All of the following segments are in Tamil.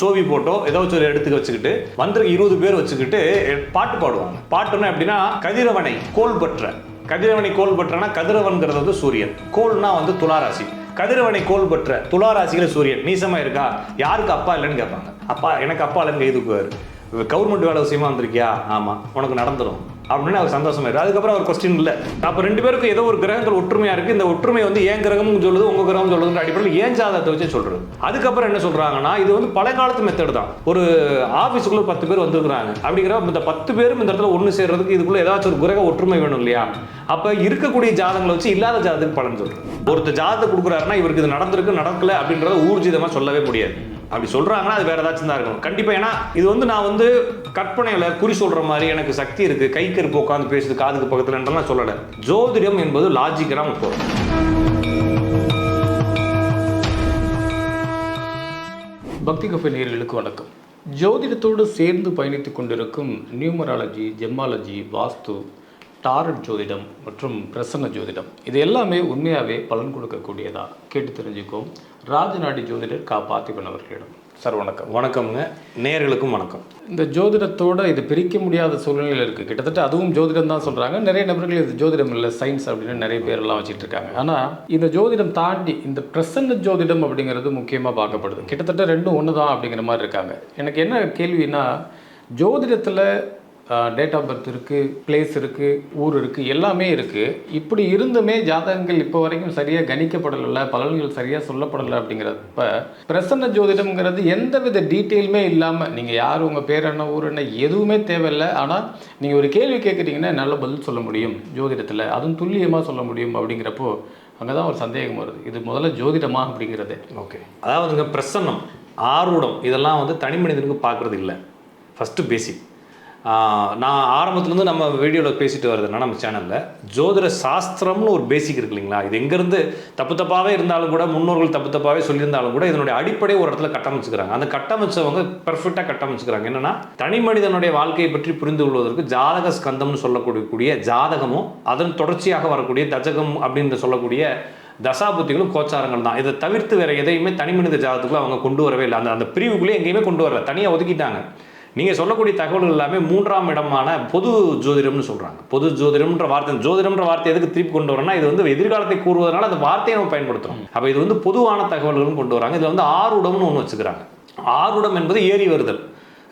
சோவி போட்டோ ஏதோ ஒரு எடுத்து வச்சுக்கிட்டு வந்திருக்க இருபது பேர் வச்சுக்கிட்டு பாட்டு பாடுவாங்க. பாட்டுன்னா எப்படின்னா கதிரவனை கோல் பற்ற. கதிரவனை கோல் பற்றனா கதிரவன்கிறது வந்து சூரியன். கோல்னா வந்து துளாராசி. கதிரவனை கோல் பற்ற. துளாராசியில சூரியன். நீசமா இருக்கா? யாருக்கு அப்பா இல்லைன்னு கேட்பாங்க. அப்பா எனக்கு அப்பா இல்லைன்னு எதுக்குவார் கவர்மெண்ட் வேலை விஷயமா வந்திருக்கியா? ஆமா. உனக்கு நடந்துடும் அப்படின்னு அவர் சந்தோஷமா இருக்கு அதுக்கப்புறம் அவர் கொஸ்டின் இல்லை. அப்போ ரெண்டு பேருக்கும் ஏதோ ஒரு கிரகங்கள் ஒற்றுமையா இருக்கு. இந்த ஒற்றுமை வந்து ஏன் கிரகமும் சொல்லுது உங்க கிரகம் சொல்லுதுன்ற அடிப்படையில் ஏன் ஜாதகத்தை வச்சு சொல்றது? அதுக்கப்புறம் என்ன சொல்றாங்கன்னா இது வந்து பழைய காலத்து மெத்தட் தான். ஒரு ஆஃபீஸுக்குள்ள பத்து பேர் வந்துருக்குறாங்க. அப்படிங்கிற இந்த பத்து பேரும் இந்த இடத்துல ஒன்று சேர்றதுக்கு இதுக்குள்ள ஏதாச்சும் ஒரு கிரக ஒற்றுமை வேணும் இல்லையா? அப்ப இருக்கக்கூடிய ஜாதகங்களை வச்சு இல்லாத ஜாதகத்துக்கு பலன் சொல்றது. ஒருத்தர் ஜாதகத்தை கொடுக்குறாருன்னா இவருக்கு இது நடந்திருக்கு நடக்கல அப்படின்றத ஊர்ஜிதமா சொல்லவே முடியாது. அப்படி சொல்கிறாங்கன்னா அது வேறு ஏதாச்சும் தான் இருக்கணும். கண்டிப்பாக ஏன்னா இது வந்து நான் வந்து கற்பனையில் குறி சொல்கிற மாதிரி எனக்கு சக்தி இருக்குது கை கருப்பு உட்காந்து பேசுது காதுக்கு பக்கத்துலன்றலாம் சொல்லலை. ஜோதிடம் என்பது லாஜிக்கரா போகும் பக்தி கஃபே நேர்களுக்கு வணக்கம். ஜோதிடத்தோடு சேர்ந்து பயணித்து கொண்டிருக்கும் நியூமராலஜி ஜெம்மாலஜி வாஸ்து டாரட் ஜோதிடம் மற்றும் பிரசன்ன ஜோதிடம். இது எல்லாமே உண்மையாகவே பலன் கொடுக்கக்கூடியதா கேட்டு தெரிஞ்சுக்கோம் ராஜநாடி ஜோதிடர் கா பார்த்திபன் அவர்களிடம். சார் வணக்கம். வணக்கம்ங்க. நேயர்களுக்கும் வணக்கம். இந்த ஜோதிடத்தோட இது பிரிக்க முடியாத சூழ்நிலையில் இருக்குது கிட்டத்தட்ட அதுவும் ஜோதிடம் தான் சொல்கிறாங்க நிறைய நபர்கள் இது ஜோதிடம் இல்லை சயின்ஸ் அப்படின்னு நிறைய பேர்லாம் வச்சுட்டு இருக்காங்க ஆனால் இந்த ஜோதிடம் தாண்டி இந்த பிரசன்ன ஜோதிடம் அப்படிங்கிறது முக்கியமாக பார்க்கப்படுது. கிட்டத்தட்ட ரெண்டும் ஒன்று தான் அப்படிங்கிற மாதிரி இருக்காங்க. எனக்கு என்ன கேள்வினா ஜோதிடத்தில் டேட் ஆஃப் பர்த் இருக்குது பிளேஸ் இருக்குது ஊர் இருக்குது எல்லாமே இருக்குது இப்படி இருந்துமே ஜாதகங்கள் இப்போ வரைக்கும் சரியாக கணிக்கப்படலை பலன்கள் சரியாக சொல்லப்படலை அப்படிங்கிறப்ப பிரசன்ன ஜோதிடம்ங்கிறது எந்தவித டீட்டெயிலுமே இல்லாமல் நீங்கள் யார் உங்கள் பேர் என்ன ஊர் என்ன எதுவுமே தேவையில்லை. ஆனால் நீங்கள் ஒரு கேள்வி கேட்குறீங்கன்னா நல்ல பதில் சொல்ல முடியும் ஜோதிடத்தில். அதுவும் துல்லியமாக சொல்ல முடியும் அப்படிங்கிறப்போ அங்கே தான் ஒரு சந்தேகம் வருது. இது முதல்ல ஜோதிடமா அப்படிங்கிறது. ஓகே அதாவதுங்க பிரசன்னம் ஆரூடம் இதெல்லாம் வந்து தனி மனிதனுக்கு பார்க்குறது இல்லை. ஃபஸ்ட்டு பேசிக் நான் ஆரம்பத்துலேருந்து நம்ம வீடியோவில் பேசிட்டு வர்றதுனா நம்ம சேனலில் ஜோதிட சாஸ்திரம்னு ஒரு பேசிக் இருக்கு இல்லைங்களா? இது எங்கேருந்து தப்பு தப்பாகவே இருந்தாலும் கூட முன்னோர்கள் தப்பு தப்பாகவே சொல்லியிருந்தாலும் கூட இதனுடைய அடிப்படை ஒரு இடத்துல கட்டமைச்சுக்கிறாங்க. அந்த கட்டமைச்சவங்க பெர்ஃபெக்டாக கட்டமைச்சுக்கிறாங்க. என்னென்னா தனி மனிதனுடைய வாழ்க்கையை பற்றி புரிந்து கொள்வதற்கு ஜாதக ஸ்கந்தம்னு சொல்லக்கூடிய ஜாதகமும் அதன் தொடர்ச்சியாக வரக்கூடிய தஜகம் அப்படின்னு சொல்லக்கூடிய தசாபுத்திகளும் கோச்சாரங்கள் தான். இதை தவிர்த்து வேற எதையுமே தனி மனித ஜாதகத்துக்குள்ள அவங்க கொண்டு வரவே இல்லை. அந்த அந்த பிரிவுக்குள்ளே எங்கேயுமே கொண்டு வரல. தனியாக ஒதுக்கிட்டாங்க. நீங்கள் சொல்லக்கூடிய தகவல்கள் எல்லாமே மூன்றாம் இடமான பொது ஜோதிடம்னு சொல்கிறாங்க பொது ஜோதிடம்ன்ற வார்த்தை ஜோதிடம்ன்ற வார்த்தை எதுக்கு திருப்பி கொண்டு வரோம்னா இது வந்து எதிர்காலத்தை கூறுவதனால அந்த வார்த்தையை நம்ம பயன்படுத்துகிறோம் அப்போ இது வந்து பொதுவான தகவல்களும் கொண்டு வராங்க. இதில் வந்து ஆறுடம்னு ஒன்று வச்சுக்கிறாங்க. ஆறுடம் என்பது ஏறி வருதல்.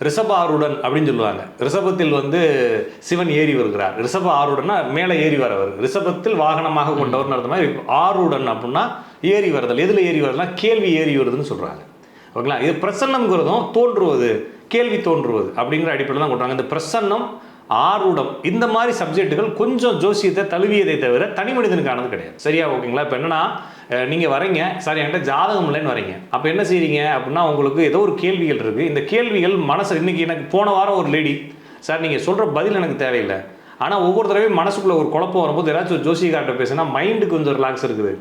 ரிஷப ஆருடன் அப்படின்னு சொல்லுவாங்க. ரிஷபத்தில் வந்து சிவன் ஏறி வருகிறார். ரிஷப ஆருடன்னா மேலே ஏறி வரவர். ரிஷபத்தில் வாகனமாக கொண்டவர் நடந்த மாதிரி ஆருடன் அப்படின்னா ஏறி வருதல். எதில் ஏறி வருதுன்னா கேள்வி ஏறி வருதுன்னு சொல்கிறாங்க ஓகேங்களா? இது பிரசன்னங்கிறதும் தோன்றுவது. கேள்வி தோன்றுவது அப்படிங்கிற அடிப்படையில் தான் கொண்டாங்க. இந்த பிரசன்னம் ஆர்வடம் இந்த மாதிரி சப்ஜெக்ட்டுகள் கொஞ்சம் ஜோசியத்தை தழுவியதை தவிர தனி மனிதனுக்கானது கிடையாது. சரியா ஓகேங்களா? இப்போ என்னன்னா நீங்கள் வரீங்க சார் என்கிட்ட ஜாதகம் இல்லைன்னு வரீங்க. அப்போ என்ன செய்கிறீங்க அப்படின்னா உங்களுக்கு ஏதோ ஒரு கேள்விகள் இருக்குது இந்த கேள்விகள் மனசு இன்னைக்கு எனக்கு போன வாரம் ஒரு லேடி சார் நீங்கள் சொல்கிற பதில் எனக்கு தேவையில்லை. ஆனால் ஒவ்வொரு தடவையும் மனசுக்குள்ள ஒரு குழப்பம் வரும்போது ஏதாச்சும் ஒரு ஜோசியக்கார்ட்ட பேசினா மைண்டுக்கு கொஞ்சம் ரிலாக்ஸ் இருக்குது.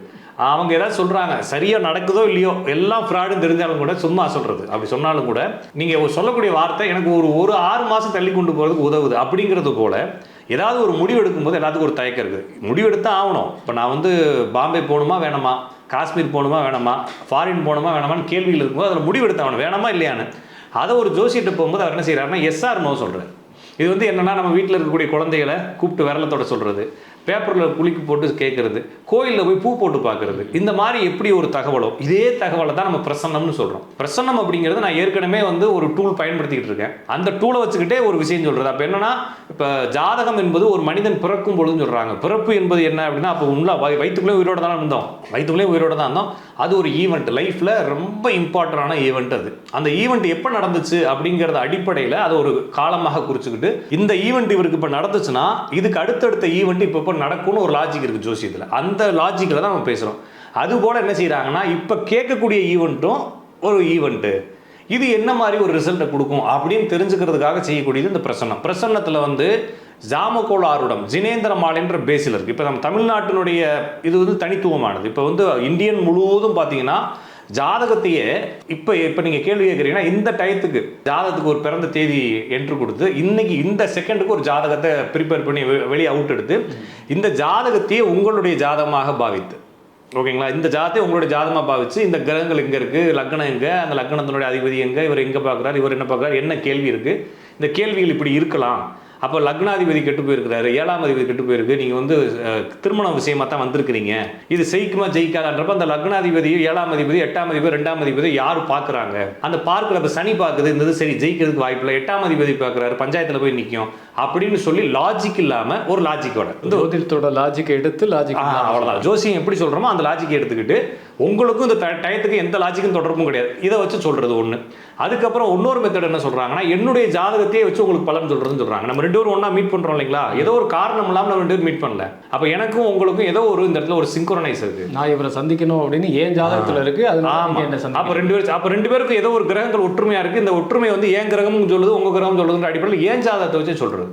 அவங்க ஏதாவது சொல்கிறாங்க சரியாக நடக்குதோ இல்லையோ எல்லாம் ஃப்ராடும் தெரிஞ்சாலும் கூட சும்மா சொல்கிறது அப்படி சொன்னாலும் கூட நீங்கள் ஒரு சொல்லக்கூடிய வார்த்தை எனக்கு ஒரு ஒரு ஆறு மாதம் தள்ளி கொண்டு போகிறதுக்கு உதவுது. அப்படிங்கிறது போல் ஏதாவது ஒரு முடிவு எடுக்கும்போது எல்லாத்துக்கும் ஒரு தயக்கம் இருக்குது. முடிவு எடுத்தால் ஆகணும். இப்போ நான் வந்து பாம்பே போகணுமா வேணாமா? காஷ்மீர் போகணுமா வேணாமா? ஃபாரின் போகணுமா வேணாமான்னு கேள்வியில் இருக்கும்போது அதில் முடிவு எடுத்தாகணும் வேணாமா இல்லையான்னு? அதை ஒரு ஜோசியிட்ட போகும்போது அவர் என்ன செய்கிறாருன்னா எஸ்ஆர் நோ இது வந்து என்னென்னா நம்ம வீட்டில் இருக்கக்கூடிய குழந்தைகளை கூப்பிட்டு விரலத்தோட சொல்கிறது பேப்பரில் குளிக்கு போட்டு கேட்குறது கோயிலில் போய் பூ போட்டு பார்க்குறது இந்த மாதிரி எப்படி ஒரு தகவலோ இதே தகவலை தான் நம்ம பிரசன்னம்னு சொல்கிறோம் பிரசன்னம் அப்படிங்கிறது நான் ஏற்கனவே வந்து ஒரு டூல் பயன்படுத்திக்கிட்டு இருக்கேன். அந்த டூலை வச்சுக்கிட்டே ஒரு விஷயம் சொல்கிறது அப்போ என்னன்னா இப்போ ஜாதகம் என்பது ஒரு மனிதன் பிறக்கும் பொழுதுன்னு சொல்கிறாங்க பிறப்பு என்பது என்ன அப்படின்னா அப்போ உள்ள வய- வயித்துக்குள்ளே உயிரோட தான் இருந்தோம். வயிற்றுக்குள்ளே உயிரோட தான் இருந்தோம். அது ஒரு ஈவெண்ட் லைஃப்பில் ரொம்ப இம்பார்ட்டண்டான ஈவெண்ட் அது. அந்த ஈவெண்ட் எப்போ நடந்துச்சு அப்படிங்கிறத அடிப்படையில் அதை ஒரு காலமாக குறிச்சுக்கிட்டு இந்த ஈவெண்ட் இவருக்கு இப்போ நடந்துச்சுன்னா இதுக்கு அடுத்தடுத்த ஈவெண்ட் இப்போ இப்போ நடக்கும்னு ஒரு லாஜிக் இருக்குது ஜோசியத்தில். அந்த லாஜிக்கில் தான் நம்ம பேசுகிறோம் அதுபோல் என்ன செய்கிறாங்கன்னா இப்போ கேட்கக்கூடிய ஈவெண்ட்டும் ஒரு ஈவெண்ட்டு இது என்ன மாதிரி ஒரு ரிசல்ட்டை கொடுக்கும் அப்படின்னு தெரிஞ்சுக்கிறதுக்காக செய்யக்கூடியது இந்த பிரசன்னம். பிரசன்னத்தில் வந்து ஜாமகோல் ஆருடம் ஜினேந்திர மாலைன்ற பேஸில் இருக்குது இப்போ நம்ம தமிழ்நாட்டினுடைய இது வந்து தனித்துவமானது. இப்போ வந்து இந்தியன் முழுவதும் பார்த்தீங்கன்னா ஜாதகத்தையே இப்போ இப்போ நீங்கள் கேள்வி கேட்குறீங்கன்னா இந்த டயத்துக்கு ஜாதகத்துக்கு ஒரு பிறந்த தேதி என்ட்ரு கொடுத்து இன்னைக்கு இந்த செகண்டுக்கு ஒரு ஜாதகத்தை ப்ரிப்பேர் பண்ணி வெ- வெளியே அவுட் எடுத்து இந்த ஜாதகத்தையே உங்களுடைய ஜாதகமாக பாவித்து. ஓகேங்களா? இந்த ஜாதத்தை உங்களுடைய ஜாதகமாக பாவிச்சு இந்த கிரகங்கள் எங்கே இருக்குது லக்னம் எங்கே? அந்த லக்னத்தினுடைய அதிபதி எங்கே? இவர் எங்கே பார்க்குறாரு? இவர் என்ன பார்க்குறாரு? என்ன கேள்வி இருக்குது இந்த கேள்விகள் இப்படி இருக்கலாம். அப்போ லக்னாதிபதி கெட்டு போயிருக்கிறாரு. ஏழாம் அதிபதி கெட்டு போயிருக்கு. நீங்கள் வந்து திருமண விஷயமா தான் வந்திருக்கிறீங்க. இது ஜெயிக்குமா ஜெயிக்காதான்றப்ப அந்த லக்னாதிபதி ஏழாம் அதிபதி எட்டாம் அதிபதி ரெண்டாம் அதிபதி யார் பார்க்குறாங்க? அந்த பார்க்கில் இப்போ சனி பார்க்குது. இந்த சரி ஜெயிக்கிறதுக்கு வாய்ப்பில்லை எட்டாம் அதிபதி பார்க்குறாரு. பஞ்சாயத்தில் போய் நிற்கும் அப்படின்னு சொல்லி லாஜிக் இல்லாமல் ஒரு லாஜிக்கோட இந்த ஜோதிடத்தோட லாஜிக்கை எடுத்து லாஜிக் ஆ, அவ்வளவுதான். ஜோசியம் எப்படி சொல்றோமோ அந்த லாஜிக்கை எடுத்துக்கிட்டு உங்களுக்கும் இந்த டயத்துக்கு எந்த லாஜிக்கும் தொடர்பும் கிடையாது. இதை வச்சு சொல்றது ஒண்ணு. அதுக்கப்புறம் இன்னொரு மெத்தட் என்ன சொல்றாங்கன்னா என்னுடைய ஜாதகத்தையே வச்சு உங்களுக்கு பலன் சொல்றதுன்னு சொல்றாங்க. நம்ம ரெண்டு பேரும் ஒண்ணா மீட் பண்றோம் இல்லைங்களா? ஏதோ ஒரு காரணம் இல்லாம நம்ம ரெண்டு பேரும் மீட் பண்ணல. அப்ப எனக்கும் உங்களுக்கும் ஏதோ ஒரு இந்த இடத்துல ஒரு சிங்க்ரோனைஸ் இருக்கு. நான் இவரை சந்திக்கணும் அப்படின்னு ஏன் ஜாதகத்துல இருக்கு? அதனால ஆமா. நீங்க என்ன அப்ப ரெண்டு பேரும் அப்ப ரெண்டு பேருக்கும் ஏதோ ஒரு கிரகங்கள் ஒற்றுமையா இருக்கு. இந்த ஒற்றுமை வந்து ஏன் கிரகமும் சொல்லுது உங்க கிரகம் சொல்லுதுன்ற அடிப்படையில் ஏன் ஜாதகத்தை வச்சு சொல்றது?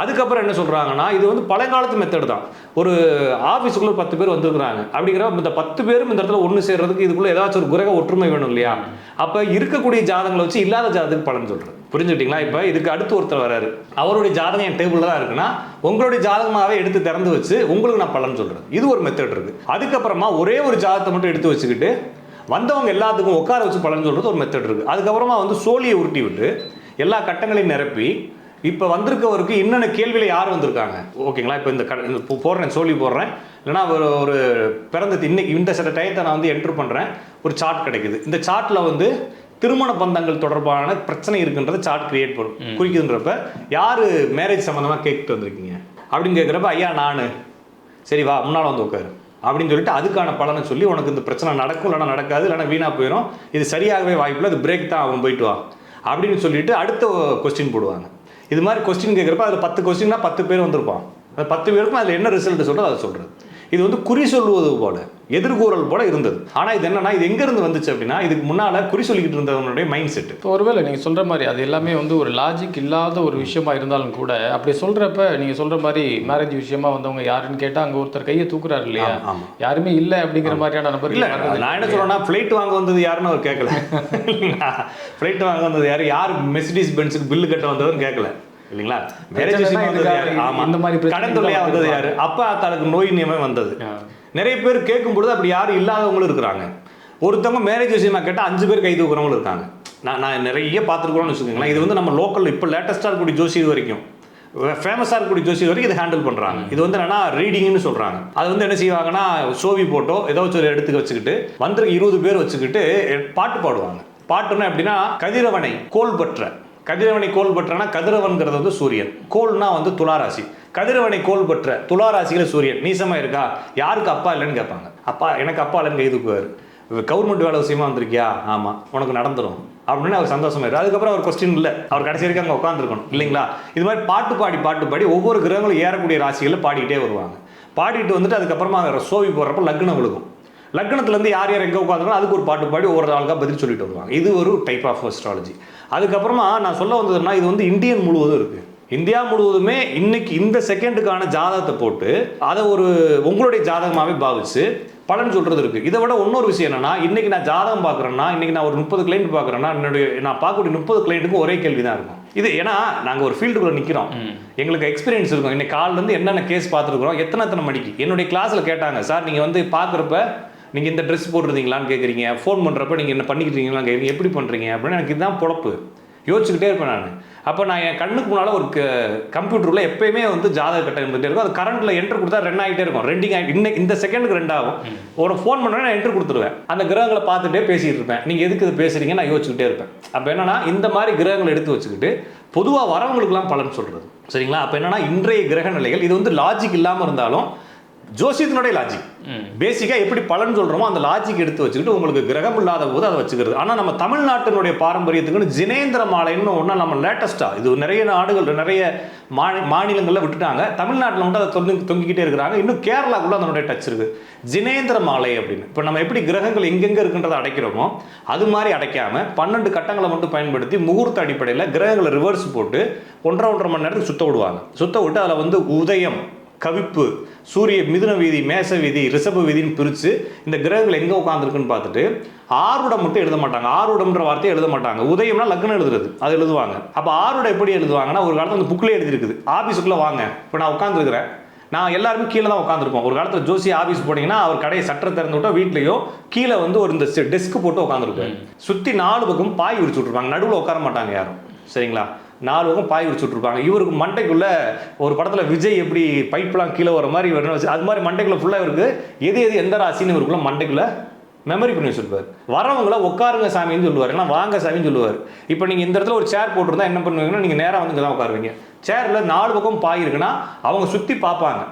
அதுக்கப்புறம் என்ன சொல்கிறாங்கன்னா இது வந்து பழங்காலத்து மெத்தட் தான். ஒரு ஆஃபீஸுக்குள்ளே பத்து பேர் வந்துருக்குறாங்க. அப்படிங்கிற இந்த பத்து பேரும் இந்த இடத்துல ஒன்று சேர்றதுக்கு இதுக்குள்ளே ஏதாச்சும் ஒரு குரக ஒற்றுமை வேணும் இல்லையா? அப்போ இருக்கக்கூடிய ஜாதகங்களை வச்சு இல்லாத ஜாதகத்துக்கு பலன் சொல்கிறேன் புரிஞ்சுக்கிட்டீங்களா? இப்போ இதுக்கு அடுத்து ஒருத்தர் வராரு அவருடைய ஜாதகம் என் டேபிளில் தான் இருக்குன்னா உங்களுடைய ஜாதகமாகவே எடுத்து திறந்து வச்சு உங்களுக்கு நான் பலன் சொல்கிறேன் இது ஒரு மெத்தட் இருக்குது அதுக்கப்புறமா ஒரே ஒரு ஜாதகத்தை மட்டும் எடுத்து வச்சுக்கிட்டு வந்தவங்க எல்லாத்துக்கும் உட்கார வச்சு பலன் சொல்கிறது ஒரு மெத்தட் இருக்குது அதுக்கப்புறமா வந்து சோழியை உருட்டி விட்டு எல்லா கட்டங்களையும் நிரப்பி இப்போ வந்திருக்கவருக்கு என்னென்ன கேள்வியில் யார் வந்திருக்காங்க? ஓகேங்களா? இப்போ இந்த க இந்த போடுறேன் சோழி போடுறேன். இல்லைனா ஒரு ஒரு பிறந்த இன்னைக்கு இந்த சில டயத்தை நான் வந்து என்ட்ரு பண்ணுறேன் ஒரு சார்ட் கிடைக்குது. இந்த சார்ட்டில் வந்து திருமண பந்தங்கள் தொடர்பான பிரச்சனை இருக்குன்றத சார்ட் கிரியேட் பண்ணும் குறிக்குதுன்றப்ப யார் மேரேஜ் சம்மந்தமாக கேட்டு வந்திருக்கீங்க? அப்படின்னு கேட்குறப்ப ஐயா நான். சரி வா முன்னால் வந்து உட்காரு. அப்படின்னு சொல்லிட்டு அதுக்கான பலனை சொல்லி உனக்கு இந்த பிரச்சனை நடக்கும் இல்லைனா நடக்காது இல்லைனா வீணாக போயிடும் இது சரியாகவே வாய்ப்பில்லை அது பிரேக் தான் ஆகும் போயிட்டு வா. அப்படின்னு சொல்லிட்டு அடுத்த கொஸ்டின் போடுவாங்க. இது மாதிரி கொஸ்டின் கேட்குறப்ப அதில் பத்து கொஸ்டின்னா பத்து பேர் வந்திருப்பான். அந்த பத்து பேருக்கும் அதில் என்ன ரிசல்ட் சொல்கிறோம் அதை சொல்கிறது இது வந்து குறி சொல்லுவது போல எதிர்கூறல் போல இருந்தது. ஆனால் இது என்னன்னா இது எங்கேருந்து வந்துச்சு அப்படின்னா இதுக்கு முன்னால் குறி சொல்லிக்கிட்டு இருந்தவனுடைய மைண்ட் செட் இப்போ ஒருவேளை நீங்கள் சொல்கிற மாதிரி அது எல்லாமே வந்து ஒரு லாஜிக் இல்லாத ஒரு விஷயமா இருந்தாலும் கூட அப்படி சொல்கிறப்ப நீங்கள் சொல்கிற மாதிரி மேரேஜ் விஷயமா வந்தவங்க யாருன்னு கேட்டால் அங்கே ஒருத்தர் கையை தூக்குறாரு இல்லையா. யாருமே இல்லை அப்படிங்கிற மாதிரியான நபர் இல்ல நான் என்ன சொல்றேன்னா ஃப்ளைட் வாங்க வந்தது யாருன்னு அவர் கேட்கல ஃப்ளைட் வாங்க வந்தது யாரு? யார்? மெர்சிடிஸ் பென்ஸுக்கு பில்லு கட்ட வந்ததுன்னு கேட்கல இல்லைங்களா? மேரேஜ் விஷயமா ஆமா இந்த மாதிரி கடன் தொல்லையா வந்தது யாரு? அப்பா அத்தாளுக்கு நோய் நியமே வந்தது. நிறைய பேர் கேட்கும் பொழுது அப்படி யாரும் இல்லாதவங்களும் இருக்கிறாங்க. ஒருத்தவங்க மேரேஜ் விஷயமா கேட்டால் அஞ்சு பேர் கை தூக்குறவங்களும் இருக்காங்க. நான் நான் நிறைய பார்த்துருக்குறோம்னு வச்சுக்கோங்களேன். இது வந்து நம்ம லோக்கல் இப்போ லேட்டஸ்ட்டாக இருக்கக்கூடிய ஜோசி வரைக்கும். ஃபேமஸாக இருக்கக்கூடிய ஜோசி வரைக்கும் இதை ஹேண்டில் பண்ணுறாங்க இது வந்து என்னன்னா ரீடிங்னு சொல்கிறாங்க அது வந்து என்ன செய்வாங்கன்னா சோவி போட்டோ ஏதோ ஒரு எடுத்துக்க வச்சுக்கிட்டு வந்திருக்க இருபது பேர் வச்சுக்கிட்டு பாட்டு பாடுவாங்க. பாட்டுன்னா எப்படின்னா கதிரவனை கோல் பற்ற கதிரவனை கோல் பற்றனா கதிரவன்கிறது வந்து சூரியன். கோல்னா வந்து துளாராசி. கதிரவனை கோல் பற்ற துளாராசியில் சூரியன். நீசமாக இருக்கா? யாருக்கு அப்பா இல்லைன்னு கேட்பாங்க. அப்பா எனக்கு அப்பா இல்லைன்னு கை கவர்மெண்ட் வேலை விஷயமா வந்திருக்கியா? ஆமாம் உனக்கு நடந்துடும் அப்படின்னு அவர் சந்தோஷமாயிரு அதுக்கப்புறம் அவர் கொஸ்டின் இல்லை. அவர் கடைசி வரைக்கும் அங்கே உட்காந்துருக்கணும் இல்லைங்களா? இது மாதிரி பாட்டு பாடி பாட்டு பாடி ஒவ்வொரு கிரகங்களும் ஏறக்கூடிய ராசிகளில் பாடிக்கிட்டே வருவாங்க. பாடிட்டு வந்துட்டு அதுக்கப்புறமா சோவி போடுறப்ப லக்னம் விழுகும். லக்னத்துலேருந்து யார் யார் எங்கே உட்காந்துருக்கோ அதுக்கு ஒரு பாட்டு பாடி ஒவ்வொரு ஆளுக்காக பதில் சொல்லிட்டு வருவாங்க. இது ஒரு டைப் ஆஃப் அஸ்ட்ராலஜி அதுக்கப்புறமா நான் சொல்ல வந்ததுன்னா இது வந்து இந்தியன் முழுவதும் இருக்குது இந்தியா முழுவதுமே இன்னைக்கு இந்த செகண்டுக்கான ஜாதகத்தை போட்டு அதை ஒரு உங்களுடைய ஜாதகமாகவே பாவிச்சு பலன் சொல்றது இருக்கு. இதை விட இன்னொரு விஷயம் என்னன்னா இன்னைக்கு நான் ஜாதகம் பார்க்குறேன்னா இன்னைக்கு நான் ஒரு முப்பது கிளைண்ட் பார்க்குறேன்னா என்னுடைய நான் பார்க்கக்கூடிய முப்பது கிளைண்ட்டுக்கும் ஒரே கேள்வி தான் இருக்கும். இது ஏன்னா நாங்கள் ஒரு ஃபீல்டுக்குள்ள நிற்கிறோம் எங்களுக்கு எக்ஸ்பீரியன்ஸ் இருக்கும். இன்னைக்கு காலில இருந்து என்னென்ன கேஸ் பார்த்துருக்குறோம் எத்தனை எத்தனை மணிக்கு? என்னுடைய கிளாஸில் கேட்டாங்க சார் நீங்கள் வந்து பார்க்குறப்ப நீங்கள் இந்த ட்ரெஸ் போட்டிருந்தீங்களான்னு கேட்குறீங்க ஃபோன் பண்ணுறப்ப நீங்கள் என்ன பண்ணிக்கிட்டீங்களான்னு கேட்குறீங்க எப்படி பண்ணுறீங்க அப்படின்னு எனக்கு இதுதான் பொழப்பு. யோசிச்சுக்கிட்டே இருப்பேன் நான். அப்போ நான் என் கண்ணுக்கு முன்னால் ஒரு கம்ப்யூட்டரில் எப்பயுமே வந்து ஜாதக கட்டம் இருந்துகிட்டே இருக்கும். அது கரண்ட்டில் என்ட்ரு கொடுத்தா ரெண்டு ஆகிட்டே இருக்கும். ரெண்டிங் ஆகி இன்னைக்கு இந்த செகண்டுக்கு ரெண்டாகும் ஒரு ஃபோன் பண்ணுறேன் நான் என்ட்ரு கொடுத்துருவேன். அந்த கிரகங்களை பார்த்துட்டே பேசிகிட்டு இருப்பேன். நீங்கள் எதுக்கு இது பேசுறீங்க நான் யோசிச்சுக்கிட்டே இருப்பேன். அப்போ என்னன்னா இந்த மாதிரி கிரகங்களை எடுத்து வச்சுக்கிட்டு பொதுவாக வரவங்களுக்குலாம் பலன் சொல்கிறது சரிங்களா? அப்போ என்னன்னா இன்றைய கிரக நிலைகள் இது வந்து லாஜிக் இல்லாமல் இருந்தாலும் ஜோசியத்தினுடைய லாஜிக் பேசிக்காக எப்படி பலன் சொல்கிறோமோ அந்த லாஜிக் எடுத்து வச்சுக்கிட்டு உங்களுக்கு கிரகம் இல்லாத போது அதை வச்சுக்கிறது. ஆனால் நம்ம தமிழ்நாட்டினுடைய பாரம்பரியத்துக்குன்னு ஜினேந்திர மாலைன்னு ஒன்றா நம்ம லேட்டஸ்ட்டாக இது நிறைய நாடுகள் நிறைய மாநி மாநிலங்களில் விட்டுட்டாங்க. தமிழ்நாட்டில் மட்டும் அதை தொங்கி தொங்கிக்கிட்டே இருக்கிறாங்க. இன்னும் கேரளாக்குள்ள அதனுடைய டச் இருக்குது ஜினேந்திர மாலை அப்படின்னு. இப்போ நம்ம எப்படி கிரகங்கள் எங்கெங்கே இருக்குன்றதை அடைக்கிறோமோ அது மாதிரி அடைக்காம பன்னெண்டு கட்டங்களை மட்டும் பயன்படுத்தி முகூர்த்த அடிப்படையில் கிரகங்களை ரிவர்ஸ் போட்டு ஒன்றரை ஒன்றரை மணி நேரத்துக்கு சுத்த விடுவாங்க. சுத்த விட்டு அதில் வந்து உதயம் கவிப்பு சூரிய மிதுன வீதி மேச வீதி ரிஷப வீதின்னு பிரித்து இந்த கிரகங்கள் எங்கே உட்காந்துருக்குன்னு பார்த்துட்டு ஆறுடம் மட்டும் எழுத மாட்டாங்க. ஆறுடம்ன்ற வார்த்தையை எழுத மாட்டாங்க. உதயம்னா லக்னம் எழுதுறது. அது எழுதுவாங்க. அப்போ ஆறுடம் எப்படி எழுதுவாங்கன்னா ஒரு காலத்தில் அந்த புக்கில் எழுதிருக்குது ஆஃபீஸுக்குள்ளே வாங்க. இப்போ நான் உட்காந்துருக்கிறேன் நான் எல்லாருமே கீழே தான் உட்காந்துருப்போம் ஒரு காலத்தில் ஜோசி ஆஃபீஸ் போனீங்கன்னா அவர் கடையை சட்டை திறந்து விட்டா வீட்லேயோ கீழே வந்து ஒரு இந்த டெஸ்க் போட்டு உட்காந்துருப்பாரு சுற்றி நாலு பக்கம் பாய் விரிச்சு விட்ருப்பாங்க நடுவில் உட்கார மாட்டாங்க யாரும். சரிங்களா? நாலு பக்கம் பாய் விரிச்சு விட்ருப்பாங்க இவருக்கு மண்டைக்குள்ளே ஒரு படத்தில் விஜய் எப்படி பைப்லாம் கீழே வர மாதிரி வரணும் வச்சு அது மாதிரி மண்டைக்குள்ளே ஃபுல்லாக இவருக்கு எது எது எந்த ராசின்னு இவருக்குள்ள மண்டைக்குள்ளே மெமரி பண்ணி வச்சிருப்பார். வரவங்கள உட்காருங்க சாமின்னு சொல்லுவார். ஏன்னா வாங்க சாமின்னு சொல்லுவார். இப்போ நீங்கள் இந்த இடத்துல ஒரு சேர் போட்டிருந்தா என்ன பண்ணுவீங்கன்னா நீங்கள் நேராக வந்து இங்கே தான் உட்காருவீங்க சேரில் நாலு பக்கம் பாய் இருக்குன்னா அவங்க சுற்றி பார்ப்பாங்க.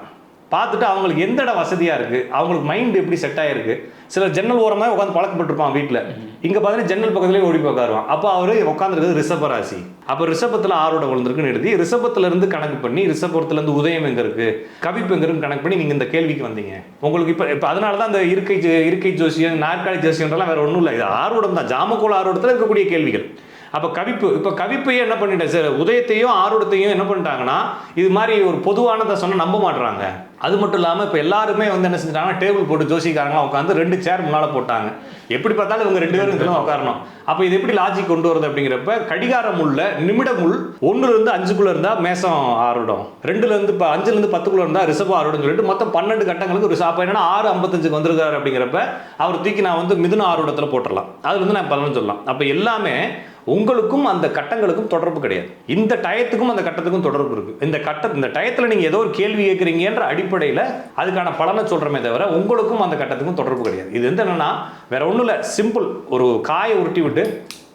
பார்த்துட்டு அவங்களுக்கு எந்த இடம் வசதியாக இருக்குது அவங்களுக்கு மைண்ட் எப்படி செட் ஆகிருக்கு சில ஜன்னல் ஓரமாக உட்காந்து பழக்கப்பட்டிருப்பான் வீட்டில் இங்கே பார்த்தீங்கன்னா ஜன்னல் பக்கத்துலேயே ஓடி உட்காருவான். அப்போ அவர் உட்காந்துருக்கிறது ரிஷப ராசி. அப்போ ரிஷபத்தில் ஆரோட விழுந்திருக்குன்னு எழுதி ரிஷபத்துலேருந்து கணக்கு பண்ணி ரிஷபத்துலேருந்து உதயம் எங்கே இருக்குது கவிப்பு எங்கே இருக்குன்னு கணக்கு பண்ணி நீங்கள் இந்த கேள்விக்கு வந்தீங்க. உங்களுக்கு இப்போ இப்போ அதனால தான் அந்த இருக்கை இருக்கை ஜோசியம் நாற்காலி ஜோசியம்ன்றலாம் வேறு ஒன்றும் இல்லை. இது ஆரோடம் தான். ஜாமக்கோள் ஆரோடத்தில் இருக்கக்கூடிய கேள்விகள். அப்போ கவிப்பு இப்போ கவிப்பையே என்ன பண்ணிட்டேன் சார் உதயத்தையும் ஆர்வத்தையும் என்ன பண்ணிட்டாங்கன்னா இது மாதிரி ஒரு பொதுவானதை சொன்னால் நம்ப மாட்றாங்க. அது மட்டும் இல்லாமல் இப்போ எல்லாருமே வந்து என்ன செஞ்சிட்டாங்கன்னா டேபிள் போட்டு ஜோசிக்காரங்க உட்காந்து ரெண்டு சேர் முன்னால் போட்டாங்க. எப்படி பார்த்தாலும் இவங்க ரெண்டு பேரும் இதெல்லாம் உட்காரணும். அப்போ இது எப்படி லாஜிக் கொண்டு வருது அப்படிங்கிறப்ப கடிகாரம் உள்ள நிமிடம் முள் ஒன்றுலேருந்து அஞ்சுக்குள்ளே அஞ்சுக்குள்ள இருந்தா மேசம் ஆறுடும் ரெண்டுலேருந்து இப்போ அஞ்சுலேருந்து பத்துக்குள்ள இருந்தால் ரிசர்வ் ஆறுடும் சொல்லிட்டு மொத்தம் பன்னெண்டு கட்டங்களுக்கு ரிசர்வ் அப்போ என்னன்னா ஆறு ஐம்பத்தஞ்சுக்கு வந்திருக்காரு அப்படிங்கிறப்ப அவர் தூக்கி நான் வந்து மிதுன ஆறுடத்தில் போட்டுடலாம். அதுல வந்து நான் பலன் சொல்லலாம். அப்போ எல்லாமே உங்களுக்கும் அந்த கட்டங்களுக்கும் தொடர்பு கிடையாது. இந்த டயத்துக்கும் அந்த கட்டத்துக்கும் தொடர்பு இருக்கு. இந்த கட்ட இந்த டயத்தில் நீங்கள் ஏதோ ஒரு கேள்வி கேட்குறீங்கன்ற அடிப்படையில் அதுக்கான பலனை சொல்கிறமே தவிர உங்களுக்கும் அந்த கட்டத்துக்கும் தொடர்பு கிடையாது. இது வந்து என்னென்னா வேற ஒன்றும் இல்லை சிம்பிள் ஒரு காயை உருட்டி விட்டு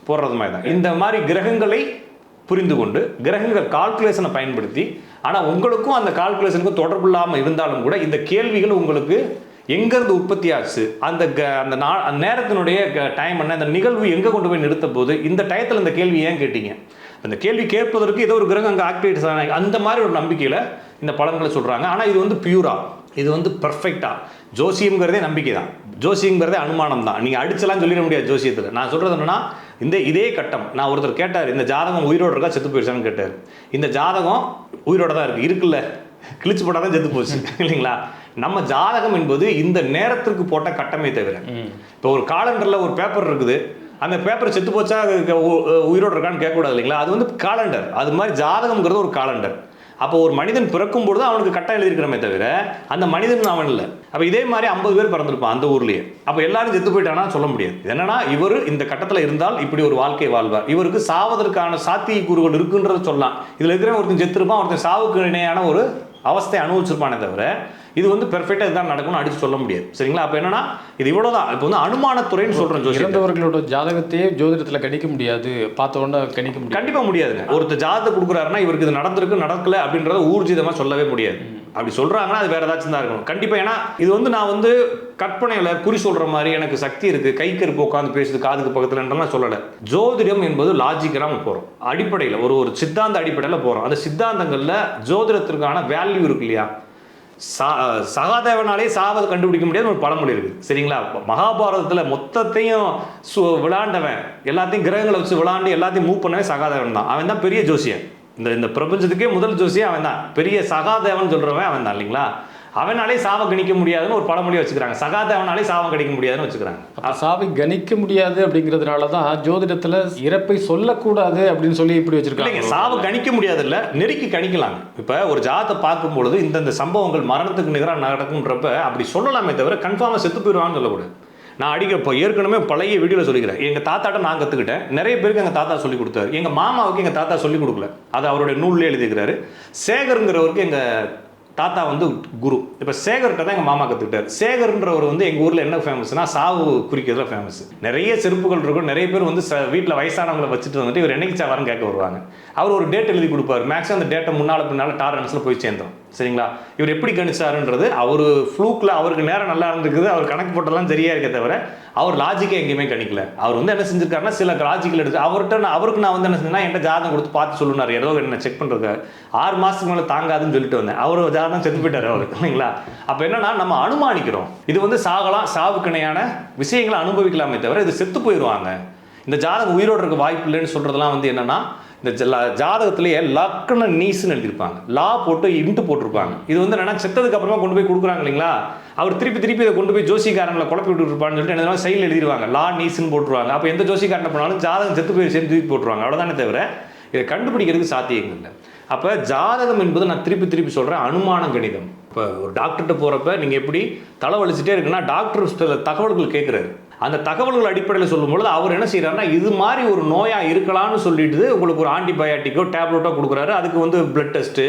போடுறது மாதிரி தான் இந்த மாதிரி கிரகங்களை புரிந்து கொண்டு கிரகங்கள் கால்குலேஷனை பயன்படுத்தி ஆனால் உங்களுக்கும் அந்த கால்குலேஷனுக்கும் தொடர்பு இல்லாமல் இருந்தாலும் கூட இந்த கேள்விகள் உங்களுக்கு எங்கேருந்து உற்பத்தி ஆச்சு? அந்த க அந்த நா அந்த நேரத்தினுடைய டைம் என்ன? அந்த நிகழ்வு எங்கே கொண்டு போய் நிறுத்த போது இந்த டயத்தில் இந்த கேள்வி ஏன் கேட்டீங்க? அந்த கேள்வி கேட்பதற்கு ஏதோ ஒரு கிரகம் அங்கே ஆக்டிவேட்ஸ் ஆனாங்க. அந்த மாதிரி ஒரு நம்பிக்கையில் இந்த பலன்களை சொல்கிறாங்க ஆனால் இது வந்து பியூரா இது வந்து பர்ஃபெக்டாக ஜோசியம்ங்கிறதே நம்பிக்கை தான். ஜோசியங்கிறதே அனுமானம் தான். நீங்கள் அடிச்சலாம் சொல்லிட முடியாது ஜோசியத்தில். நான் சொல்கிறது என்னென்னா இந்த இதே கட்டம் நான் ஒருத்தர் கேட்டார் இந்த ஜாதகம் உயிரோடு இருக்கா செத்து போயிடுச்சான்னு கேட்டார். இந்த ஜாதகம் உயிரோட தான் இருக்குது இருக்குல்ல? கிழிச்சு போட்டால் தான் செத்து போச்சு இல்லைங்களா? நம்ம ஜாதகம் என்பது இந்த நேரத்திற்கு போட்ட கட்டமே தவிர இப்போ ஒரு காலண்டரில் ஒரு பேப்பர் இருக்குது. அந்த பேப்பர் செத்து போச்சா உயிரோடு இருக்கான்னு கேட்கக்கூடாது இல்லைங்களா? அது வந்து காலண்டர் அது மாதிரி ஜாதகம்ங்கிறது ஒரு காலண்டர் அப்போ ஒரு மனிதன் பிறக்கும் பொழுது அவனுக்கு கட்டம் எழுதியிருக்கிறமே தவிர அந்த மனிதன் அவன் இல்லை. அப்போ இதே மாதிரி ஐம்பது பேர் பிறந்திருப்பான் அந்த ஊர்லயே. அப்போ எல்லாரும் செத்து போயிட்டானா சொல்ல முடியாது. என்னன்னா இவர் இந்த கட்டத்தில் இருந்தால் இப்படி ஒரு வாழ்க்கை வாழ்வார். இவருக்கு சாவதற்கான சாத்திய கூறுகள் இருக்குன்றத சொல்லலாம். இதில் இருக்கிற ஒருத்தன் செத்துருப்பான் ஒருத்தன் சாவுக்கு இணையான ஒரு அவஸ்தை அனுபவிச்சிருப்பானே தவிர இது வந்து பெர்ஃபெக்டாக இதுதான் நடக்கும்னு அடிச்சு சொல்ல முடியாது. சரிங்களா? அப்போ என்னன்னா இது இவ்வளோதான் இப்போ வந்து அனுமானத்துறைன்னு சொல்கிறேன் ஜோசியம் இறந்தவர்களோட ஜாதகத்தையே ஜோதிடத்தில் கணிக்க முடியாது. பார்த்த உடனே கணிக்க முடியாது. கண்டிப்பா முடியாதுங்க. ஒருத்தர் ஜாதகத்தை கொடுக்குறாருன்னா இவருக்கு இது நடந்திருக்கு நடக்கல அப்படின்றத ஊர்ஜிதமா சொல்லவே முடியாது. அப்படி சொல்றாங்கன்னா அது வேற ஏதாச்சும் தான் இருக்கணும். கண்டிப்பா ஏன்னா இது வந்து நான் வந்து கற்பனையில குறி சொல்ற மாதிரி எனக்கு சக்தி இருக்கு. கை கருப்பு உட்காந்து பேசுது காதுக்கு பக்கத்துலன்றலாம் சொல்லல. ஜோதிடம் என்பது லாஜிக்கலா நம்ம போறோம். அடிப்படையில் ஒரு ஒரு சித்தாந்த அடிப்படையில் போறோம். அந்த சித்தாந்தங்கள்ல ஜோதிடத்திற்கான வேல்யூ இருக்கு இல்லையா? சா சகாதேவனாலே சாவதை கண்டுபிடிக்க முடியாது ஒரு பழமொழி இருக்குது சரிங்களா? மகாபாரதத்தில் மொத்தத்தையும் சு விளாண்டவன் எல்லாத்தையும் கிரகங்களை வச்சு விளாண்டு எல்லாத்தையும் மூவ் பண்ணவே சகாதேவன் தான். அவன் தான் பெரிய ஜோசியன். இந்த இந்த பிரபஞ்சத்துக்கே முதல் ஜோசியம் அவன் தான் பெரிய சகாதேவன் சொல்கிறவன் அவன் தான் இல்லைங்களா? அவனாலே சாவம் கணிக்க முடியாதுன்னு ஒரு பழமொழி வச்சுக்கிறாங்க. சகாதேவனாலே சாவம் கணிக்க முடியாதுன்னு வச்சுக்கிறாங்க. அப்போ சாவை கணிக்க முடியாது அப்படிங்கிறதுனால தான் ஜோதிடத்தில் இறப்பை சொல்லக்கூடாது அப்படின்னு சொல்லி இப்படி வச்சிருக்காங்க. சாவு கணிக்க முடியாதுல்ல நெருக்கி கணிக்கலாம் இப்போ ஒரு ஜாதத்தை பார்க்கும் பொழுது இந்தந்த சம்பவங்கள் மரணத்துக்கு நிகராக நடக்கும்ன்றப்ப அப்படி சொல்லலாமே தவிர கன்ஃபார்மாக செத்து போயிடுவான்னு சொல்லக்கூடாது. நான் அடிக்க இப்போ ஏற்கனவே பழைய வீடியோவில் சொல்லிக்கிறேன். எங்கள் தாத்தாட்ட நான் கற்றுக்கிட்டேன் நிறைய பேருக்கு எங்கள் தாத்தா சொல்லி கொடுத்தாரு. எங்கள் மாமாவுக்கு எங்கள் தாத்தா சொல்லி கொடுக்கல. அது அவருடைய நூல்லே எழுதிக்கிறாரு சேகருங்கிறவருக்கு எங்கள் தாத்தா வந்து குரு. இப்போ சேகர்கிட்ட தான் எங்கள் மாமா கற்றுக்கிட்டார் சேகர்ன்றவர் வந்து எங்கள் ஊரில் என்ன ஃபேமஸ்னா சாவு குறிக்கிறதுல ஃபேமஸ் நிறைய செருப்புகள் இருக்கும். நிறைய பேர் வந்து வீட்டில் வயசானவங்களை வச்சுட்டு வந்துட்டு இவர் என்னைக்கு சாவாரம் கேட்க வருவாங்க. அவர் ஒரு டேட் எழுதி கொடுப்பார். மேக்ஸிமம் அந்த டேட்டை முன்னால் பின்னால் டாரன்ஸில் போய் சேர்ந்தோம். சரிங்களா? இவர் எப்படி கணிச்சாருன்றது அவர் ஃப்ளூக்கில் அவருக்கு நேரம் நல்லா இருந்திருக்குது அவர் கணக்கு போட்டெல்லாம் சரியாக இருக்கே தவிர அவர் லாஜிக்கை எங்கேயுமே கணிக்கல. அவர் வந்து என்ன செஞ்சிருக்காருன்னா சில லாஜிக்கல் எடுத்து அவர்கிட்ட நான் அவருக்கு நான் வந்து என்ன செஞ்சேன்னா என்கிட்ட ஜாதகம் கொடுத்து பார்த்து சொல்லுனார். ஏதோ என்ன செக் பண்ணுறது ஆறு மாதத்துக்கு மேலே தாங்காதுன்னு சொல்லிட்டு வந்தேன். அவர் ஜாதகம் செத்து போயிட்டார் அவர். இல்லைங்களா? அப்போ என்னன்னா நம்ம அனுமானிக்கிறோம். இது வந்து சாகலாம் சாவுக்கிணையான விஷயங்களை அனுபவிக்கலாமே தவிர இது செத்து போயிடுவாங்க இந்த ஜாதகம் உயிரோடு இருக்க வாய்ப்பு இல்லைன்னு சொல்கிறதெல்லாம் வந்து என்னன்னா இந்த ஜாதகத்திலேயே லக்ன நீஸ்ன்னு எழுதியிருப்பாங்க. லா போட்டு இன்ட்டு போட்டிருப்பாங்க. இது வந்து என்னன்னா செத்ததுக்கு அப்புறமா கொண்டு போய் கொடுக்குறாங்க இல்லைங்களா? அவர் திருப்பி திருப்பி இதை கொண்டு போய் ஜோசிக்காரங்களை குழப்பி விட்டுருப்பான்னு சொல்லிட்டு என்ன சைடில் எழுதிருவாங்க. லா நீஸ்னு போட்டுருவாங்க. அப்போ எந்த ஜோசிக்காரனை போனாலும் ஜாதகம் செத்து போய் சேர்ந்து தூக்கி போட்டுருவாங்க. அவ்வளோதானே தவிர இதை கண்டுபிடிக்கிறதுக்கு சாத்தியங்கள் இல்லை. அப்போ ஜாதகம் என்பது நான் திருப்பி திருப்பி சொல்கிறேன் அனுமான கணிதம். இப்போ ஒரு டாக்டர்கிட்ட போகிறப்ப நீங்கள் எப்படி தலை வலிச்சுட்டே இருக்குன்னா டாக்டர் சில தகவல்கள் கேட்குறாரு அந்த தகவல்கள் அடிப்படையில் சொல்லும்பொழுது அவர் என்ன செய்கிறாருன்னா இது மாதிரி ஒரு நோயாக இருக்கலாம்னு சொல்லிட்டு உங்களுக்கு ஒரு ஆன்டிபயாட்டிக்கோ டேப்லெட்டோ கொடுக்குறாரு. அதுக்கு வந்து blood test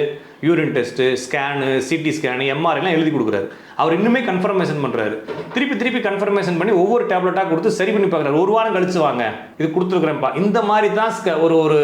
urine test scan CT scan எம்ஆர்ஐலாம் எழுதி கொடுக்குறாரு. அவர் இன்னுமே கன்ஃபர்மேஷன் பண்ணுறாரு திருப்பி திருப்பி கன்ஃபர்மேஷன் பண்ணி ஒவ்வொரு டேப்லெட்டாக கொடுத்து சரி பண்ணி பார்க்குறாரு. ஒரு வாரம் கழிச்சு வாங்க இது கொடுத்துருக்குறேன்ப்பா. இந்த மாதிரி தான் ஒரு ஒரு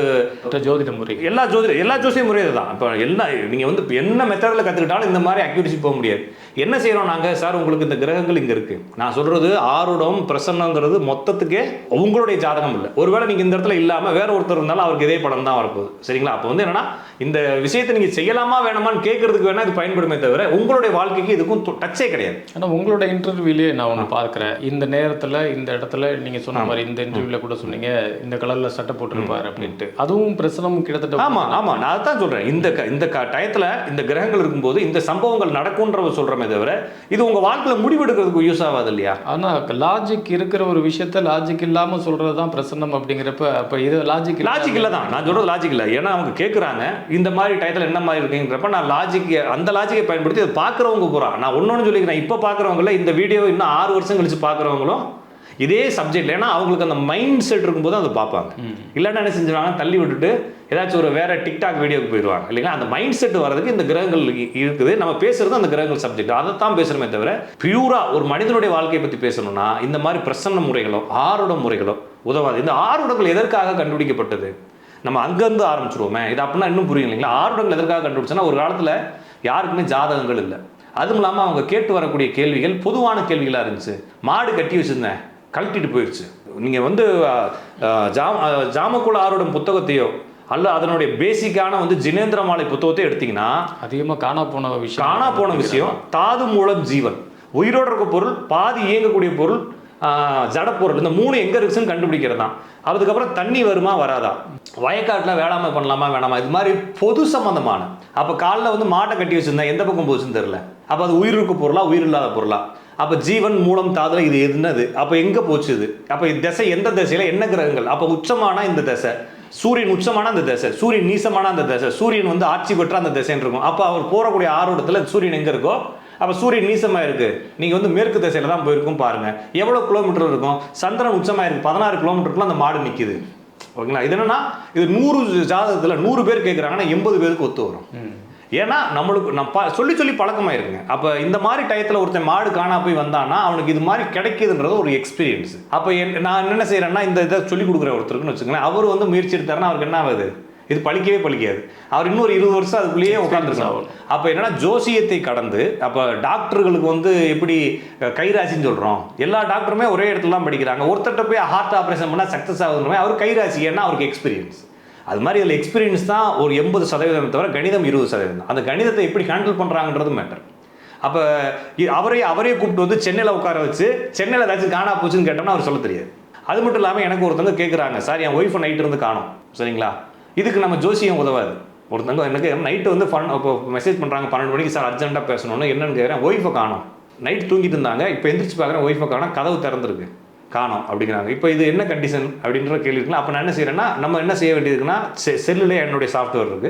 ஜோதிட முறை. எல்லா ஜோதிட எல்லா ஜோசியம் முறையும் தான் இப்போ எல்லா நீங்கள் வந்து என்ன மெத்தடில் கற்றுக்கிட்டாலும் இந்த மாதிரி அக்யூரிசி போக முடியாது. என்ன செய்கிறோம் நாங்கள் சார் உங்களுக்கு இந்த கிரகங்கள் இங்கே இருக்குது நான் சொல்கிறது ஆருடம் பிரசன்னங்கிறது மொத்தத்துக்கே உங்களுடைய ஜாதகம் இல்லை. ஒருவேளை நீங்கள் இந்த இடத்துல இல்லாமல் வேற ஒருத்தர் இருந்தாலும் அவருக்கு இதே படம் தான் வரப்போகுது. சரிங்களா? அப்போ வந்து என்னன்னா இந்த விஷயத்தை நீங்கள் செய்யலாமா வேணாமான்னு கேட்கறதுக்கு வேணா இது பயன்படுமே தவிர உங்களுடைய வாழ்க்கைக்கு இதுக்கும் டச்சே கிடையாது. ஆனால் உங்களோட இன்டர்வியூலேயே நான் ஒன்று பார்க்குறேன். இந்த நேரத்தில் இந்த இடத்துல நீங்கள் சொன்ன மாதிரி இந்த இன்டர்வியூவில் கூட சொன்னீங்க இந்த கலரில் சட்டை போட்டிருப்பாரு அப்படின்ட்டு. அதுவும் பிரச்சனமும் கிட்டத்தட்ட ஆமா ஆமா. நான் அதான் சொல்றேன். இந்த க- இந்த க- டயத்துல இந்த கிரகங்கள் இருக்கும்போது இந்த சம்பவங்கள் நடக்கும்ன்றத சொல்றமே தவிர இது உங்க வாழ்க்கையில முடிவெடுக்கிறதுக்கு யூஸ் ஆகாது இல்லையா? ஆனால் லாஜிக் இருக்கிற ஒரு விஷயத்த லாஜிக் இல்லாமல் சொல்கிறது தான் பிரசன்னம் அப்படிங்கிறப்ப அப்போ இது லாஜிக் லாஜிக் இல்ல தான் நான் சொல்றது லாஜிக் இல்ல. ஏன்னா அவங்க கேட்குறாங்க இந்த மாதிரி டயத்துல என்ன மாதிரி இருக்குங்கிறப்ப நான் லாஜிக் அந்த லாஜிக்கை பயன்படுத்தி அதை பார்க்குறவங்க பூரா நான் ஒன்னொன்னு சொல்லிக்கிறேன். இப்போ பார்க்குறவங்கள இந்த வீடியோ இன்னும் ஆறு வருஷம் கழிச்சு பார்க்குறவங்களும் இதே சப்ஜெக்ட்ல ஏன்னா அவங்களுக்கு அந்த மைண்ட் செட் இருக்கும்போது அதை பார்ப்பாங்க. இல்லைன்னா என்ன செஞ்சுருவாங்க தள்ளி விட்டுட்டு ஏதாச்சும் ஒரு வேற டிக்டாக் வீடியோக்கு போயிடுவாங்க. இல்லைங்களா அந்த மைண்ட் செட் வரதுக்கு இந்த கிரகங்கள் இருக்குது. நம்ம பேசுறது அந்த கிரகங்கள் சப்ஜெக்ட் அதை தான் பேசுறோமே தவிர பியூரா ஒரு மனிதனுடைய வாழ்க்கையை பத்தி பேசணும்னா இந்த மாதிரி பிரசன்ன முறைகளோ ஆருட முறைகளோ உதவாது. இந்த ஆருடங்கள் எதற்காக கண்டுபிடிக்கப்பட்டது? நம்ம அங்கேருந்து ஆரம்பிச்சிருவோமே. இது அப்படின்னா இன்னும் புரியும் இல்லைங்களா? ஆருடங்கள் எதற்காக கண்டுபிடிச்சோன்னா ஒரு காலத்தில் யாருக்குமே ஜாதகங்கள் இல்லை. அதுவும் இல்லாமல் அவங்க கேட்டு வரக்கூடிய கேள்விகள் பொதுவான கேள்விகளாக இருந்துச்சு. மாடு கட்டி வச்சிருந்தேன். கழட்டிட்டு போயிடுச்சு நீங்கள் வந்து ஜாம ஜாமக்குள ஆரோடம் புத்தகத்தையோ அல்ல அதனுடைய பேசிக்கான வந்து ஜினேந்திர மாலை புத்தகத்தை எடுத்தீங்கன்னா அதிகமாக காணா போன விஷயம் காணா போன விஷயம் தாது மூலம் ஜீவன். உயிரோடு இருக்க பொருள் பாதி இயங்கக்கூடிய பொருள் ஜடப்பொருள். இந்த மூணு எங்கே இருக்குன்னு கண்டுபிடிக்கிறது தான் அதுக்கப்புறம் தண்ணி வருமா வராதா? வயக்காட்டில் வேளாண்மை பண்ணலாமா வேணாமா? இது மாதிரி பொது சம்மந்தமான அப்போ காலில் வந்து மாட்டை கட்டி வச்சிருந்தா எந்த பக்கம் போச்சுன்னு தெரில அப்போ அது உயிருக்கு பொருளா உயிர் இல்லாத பொருளா? அப்போ ஜீவன் மூலம் தாதுல இது என்னது? அப்போ எங்கே போச்சு இது? அப்போ திசை எந்த திசையில்? என்ன கிரகங்கள்? அப்போ உச்சமான இந்த திசை. சூரியன் உச்சமான அந்த திசை. சூரியன் நீசமான அந்த திசை. சூரியன் வந்து ஆட்சி பெற்ற அந்த திசைன்னு இருக்கும். அப்போ அவர் போகக்கூடிய ஆர்வத்தில் சூரியன் எங்கே இருக்கோ அப்போ சூரியன் நீசமாக இருக்கு நீங்கள் வந்து மேற்கு திசையில தான் போயிருக்கும் பாருங்க. எவ்வளோ கிலோமீட்டர் இருக்கும்? சந்திரன் உச்சமாக இருக்கு பதினாறு கிலோமீட்டருக்குள்ள அந்த மாடு நிற்கிது ஓகேங்களா? இது என்னன்னா இது நூறு ஜாதகத்தில் நூறு பேர் கேட்குறாங்கன்னா எண்பது பேருக்கு ஒத்து வரும். ஏன்னா நம்மளுக்கு நான் பா சொல்லி சொல்லி பழக்கமாயிருக்குங்க. அப்போ இந்த மாதிரி டயத்தில் ஒருத்தன் மாடு காணா போய் வந்தான்னா அவனுக்கு இது மாதிரி கிடைக்குதுன்றது ஒரு எக்ஸ்பீரியன்ஸ் அப்போ என் நான் என்ன செய்கிறேன்னா இந்த இதை சொல்லி கொடுக்குற ஒருத்தருக்குன்னு வச்சுக்கோங்களேன். அவர் வந்து முயற்சி எடுத்தாருன்னா அவருக்கு என்ன ஆகுது? இது பழிக்கவே பழிக்காது. அவர் இன்னொரு இருபது வருஷம் அதுக்குள்ளேயே உட்காந்துருக்காங்க அப்போ என்னன்னா ஜோசியத்தை கடந்து அப்போ டாக்டர்களுக்கு வந்து எப்படி கைராசின்னு சொல்கிறோம் எல்லா டாக்டருமே ஒரே இடத்துல தான் படிக்கிறாங்க. ஒருத்தர்கிட்ட போய் ஹார்ட் ஆப்ரேஷன் பண்ணால் சக்ஸஸ் ஆகுதுமே அவர் கைராசி ஏன்னா அவருக்கு எக்ஸ்பீரியன்ஸ் அது மாதிரி அதில் எக்ஸ்பீரியன்ஸ் தான் ஒரு எண்பது சதவீதம் தவிர கணிதம் இருபது சதவீதம் அந்த கணிதத்தை எப்படி ஹேண்டில் பண்ணுறாங்கன்றது மேட்டர் அப்போ அவரே அவரே கூப்பிட்டு வந்து சென்னையில் உட்கார வச்சு சென்னையில் ஏதாச்சும் காணா போச்சுன்னு கேட்டோம்னா அவர் சொல்ல தெரியாது. அது மட்டும் இல்லாமல் எனக்கு ஒருத்தவங்க கேட்குறாங்க சார் என் ஒய்ஃபை நைட் இருந்து காணும். சரிங்களா? இதுக்கு நம்ம ஜோசியம் உதவாது. ஒருத்தவங்க எனக்கு நைட்டு வந்து ஃபன் இப்போ மெசேஜ் பண்ணுறாங்க பன்னெண்டு மணிக்கு சார் அர்ஜென்ட்டாக பேசணும்னு. என்னன்னு கேட்குறேன் ஒய்ஃபை காணும். நைட் தூங்கிட்டு இருந்தாங்க இப்போ எந்திரிச்சு பார்க்குறேன் ஒய்ஃபை காணும் கதவு திறந்துருக்கு. காணோம் அப்படிங்கிறாங்க. இப்போ இது என்ன கண்டிஷன் அப்படின்ற கேள்வி இருக்குல்ல அப்போ நான் என்ன செய்யறேன்னா நம்ம என்ன செய்ய வேண்டியதுக்குன்னா செல்லுல என்னுடைய சாஃப்ட்வேர் இருக்கு.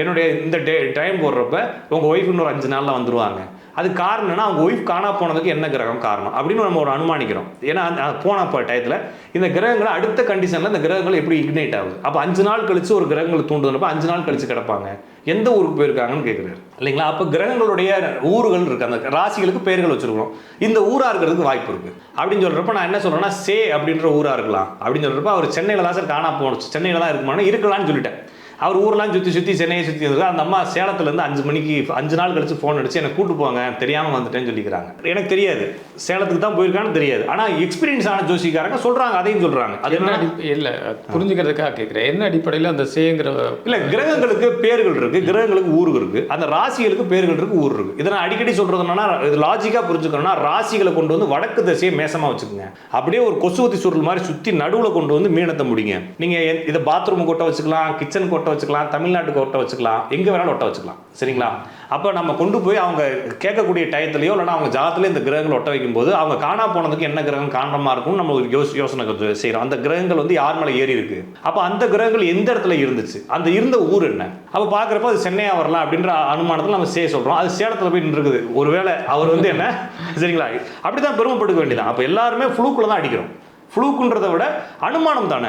என்னுடைய இந்த டே டைம் போடுறப்ப உங்கள் ஒய்ஃப் இன்னொரு அஞ்சு நாளில் வந்துருவாங்க. அது காரணம்னா அவங்க ஒய்ஃப் காணா போனதுக்கு என்ன கிரகம் காரணம்? அப்படின்னு நம்ம ஒரு அனுமானிக்கிறோம். ஏன்னா போன டயத்தில் இந்த கிரகங்களை அடுத்த கண்டிஷனில் இந்த கிரகங்கள் எப்படி இக்னைட் ஆகுது? அப்போ அஞ்சு நாள் கழிச்சு ஒரு கிரகங்களை தூண்டுதுனப்போ அஞ்சு நாள் கழிச்சு கிடப்பாங்க. எந்த ஊருக்கு போயிருக்காங்கன்னு கேட்குறாரு இல்லைங்களா? அப்போ கிரகங்களுடைய ஊர்கள் இருக்குது அந்த ராசிகளுக்கு பெயர்கள் வச்சுருக்கோம் இந்த ஊராக இருக்கிறதுக்கு வாய்ப்பு இருக்குது அப்படின்னு சொல்கிறப்ப நான் என்ன சொல்கிறேன்னா சே அப்படின்ற ஊராக இருக்கலாம். அப்படின்னு சொல்கிறப்ப அவர் சென்னையில் தான் சார் காணா போனோம். சென்னையில் தான் இருக்குமானா இருக்கலாம்னு சொல்லிட்டேன். அவர் ஊர்லாம் சுற்றி சுற்றி சென்னையை சுற்றி இருந்தது அந்த அம்மா சேலத்துலேருந்து அஞ்சு மணிக்கு அஞ்சு நாள் கழிச்சு ஃபோன் அடிச்சு என்னை கூட்டு போங்க தெரியாமல் வந்துட்டேன்னு சொல்லிக்கிறாங்க. எனக்கு தெரியாது. சேலத்துக்கு தான் போயிருக்கான்னு தெரியாது. ஆனால் எக்ஸ்பீரியன்ஸ் ஆன ஜோசிக்காரங்க சொல்கிறாங்க அதையும் சொல்கிறாங்க அது என்ன இல்லை புரிஞ்சுக்கிறதுக்காக கேட்குறேன் என்ன அடிப்படையில் அந்த சேங்கிற இல்ல கிரகங்களுக்கு பேர்கள் இருக்கு கிரகங்களுக்கு ஊர்கள் இருக்கு. அந்த ராசிகளுக்கு பேர்கள் இருக்கு ஊர் இருக்கு. இதை நான் அடிக்கடி சொல்றது என்னன்னா இது லாஜிக்கா புரிஞ்சுக்கணும்னா ராசிகளை கொண்டு வந்து வடக்கு திசையை மேசமா வச்சுக்கோங்க. அப்படியே ஒரு கொசுவத்தி சுருள் மாதிரி சுத்தி நடுவுல கொண்டு வந்து மீனத்தை முடிங்க. நீங்க எ- இதை பாத்ரூம் கொட்ட வச்சுக்கலாம் கிச்சன் கொட்ட ஒட்ட வச்சுக்கலாம் தமிழ்நாட்டுக்கு ஒட்ட வச்சுக்கலாம் எங்கே வேணாலும் ஒட்ட வச்சுக்கலாம். சரிங்களா? அப்போ நம்ம கொண்டு போய் அவங்க கேட்கக்கூடிய டயத்துலையோ இல்லைனா அவங்க ஜாதத்துலேயே இந்த கிரகங்கள் ஒட்ட வைக்கும்போது அவங்க காணா போனதுக்கு என்ன கிரகம் காரணமாக இருக்கும்னு நம்ம ஒரு யோசி யோசனை கொஞ்சம் செய்கிறோம் அந்த கிரகங்கள் வந்து யார் மேலே ஏறி இருக்கு? அப்போ அந்த கிரகங்கள் எந்த இடத்துல இருந்துச்சு? அந்த இருந்த ஊர் என்ன? அப்போ பார்க்குறப்ப அது சென்னையாக வரலாம் அப்படின்ற அனுமானத்தில் நம்ம சே சொல்கிறோம் அது சேலத்தில் போய் நின்றுக்குது. ஒருவேளை அவர் வந்து என்ன? சரிங்களா? அப்படி தான் பெருமைப்பட்டுக்க வேண்டியதான் அப்போ எல்லாருமே ஃப்ளூக்குள்ள தான் அடிக்கிறோம். ஃப்ளூக்குன்றதை விட அனுமானம் தானே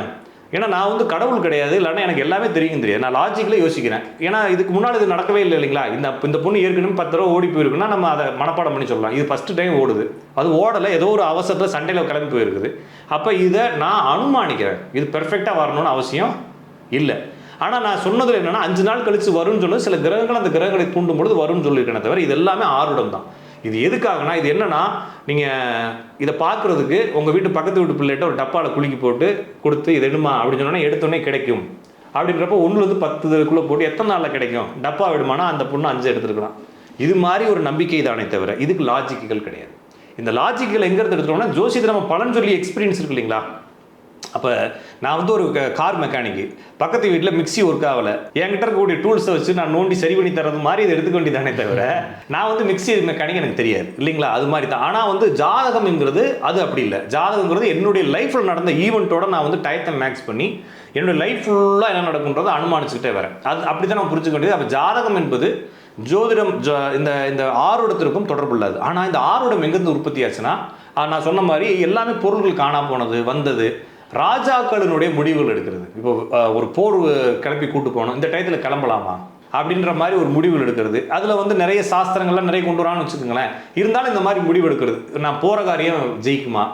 ஏன்னா நான் வந்து கடவுள் கிடையாது இல்லைன்னா எனக்கு எல்லாமே தெரியும் தெரியாது. நான் லாஜிக்கலே யோசிக்கிறேன். ஏன்னா இதுக்கு முன்னாடி இது நடக்கவே இல்லை இல்லைங்களா? இந்த இந்த பொண்ணு ஏற்கனவே பத்து தடவை ஓடி போயிருக்குன்னா நம்ம அதை மனப்பாடம் பண்ணி சொல்லலாம். இது ஃபஸ்ட்டு டைம் ஓடுது. அது ஓடலை ஏதோ ஒரு அவசரத்தில் சண்டையில் கிளம்பி போயிருக்குது. அப்போ இதை நான் அனுமானிக்கிறேன். இது பெர்ஃபெக்டாக வரணும்னு அவசியம் இல்லை. ஆனால் நான் சொன்னதில் என்னென்னா அஞ்சு நாள் கழிச்சு வரும்னு சொல்லி சில கிரகங்கள் அந்த கிரகங்களை தூண்டும் பொழுது வரும்னு சொல்லியிருக்கேன் தவிர இது எல்லாமே ஆர்வம் தான். இது எதுக்காகனா இது என்னன்னா நீங்கள் இதை பார்க்குறதுக்கு உங்கள் வீட்டு பக்கத்து வீட்டு பிள்ளைகிட்ட ஒரு டப்பாவில் குலுக்கி போட்டு கொடுத்து இது எடுமா? அப்படின்னு சொன்னோன்னா எடுத்தோடனே கிடைக்கும். அப்படின்றப்ப ஒன்றுலேருந்து பத்துக்குள்ளே போட்டு எத்தனை நாளில் கிடைக்கும்? டப்பா விடுமானா அந்த பொண்ணு அஞ்சு எடுத்துருக்கலாம். இது மாதிரி ஒரு நம்பிக்கை தானே தவிர இதுக்கு லாஜிக்குகள் கிடையாது. இந்த லாஜிக்கல் எங்கே இருந்து ஜோசியத்தை நம்ம பலன் சொல்லி எக்ஸ்பீரியன்ஸ் இருக்கு இல்லைங்களா? அப்போ நான் வந்து ஒரு கார் மெக்கானிக்கு பக்கத்து வீட்டில் மிக்ஸி ஒர்க் ஆகலை. என்கிட்ட இருக்கக்கூடிய டூல்ஸை வச்சு நான் நோண்டி சரி பண்ணி தரது மாதிரி இதை எடுத்துக்க வேண்டியதானே தவிர நான் வந்து மிக்ஸி மெக்கானிக் எனக்கு தெரியாது. இல்லைங்களா? அது மாதிரி தான். ஆனால் வந்து ஜாதகம்ங்கிறது அது அப்படி இல்லை. ஜாதகங்கிறது என்னுடைய லைஃப்பில் நடந்த ஈவெண்ட்டோட நான் வந்து டயத்தை மேக்ஸ் பண்ணி என்னுடைய லைஃப் ஃபுல்லாக என்ன நடக்குன்றதை அனுமானிச்சுக்கிட்டே வரேன். அது அப்படி தான் நம்ம புரிஞ்சுக்க வேண்டியது. அப்போ ஜாதகம் என்பது ஜோதிடம் ஜோ இந்த இந்த ஆர்வடத்திற்கும் தொடர்பு ஆனால் இந்த ஆறுடம் எங்கேருந்து உற்பத்தி ஆச்சுன்னா நான் சொன்ன மாதிரி எல்லாமே பொருள்கள் காணா போனது வந்தது. ராஜாக்களினுடைய முடிவுகள் எடுக்கிறது. இப்போ ஒரு போர் கிளப்பி கூட்டு போகணும். இந்த டயத்தில் கிளம்பலாமா? அப்படின்ற மாதிரி ஒரு முடிவுகள் எடுக்கிறது. அதில் வந்து நிறைய சாஸ்திரங்கள்லாம் நிறைய கொண்டு வரான்னு வச்சுக்கோங்களேன். இருந்தாலும் இந்த மாதிரி முடிவு எடுக்கிறது. நான் போகிற காரியம் ஜெயிக்குமா?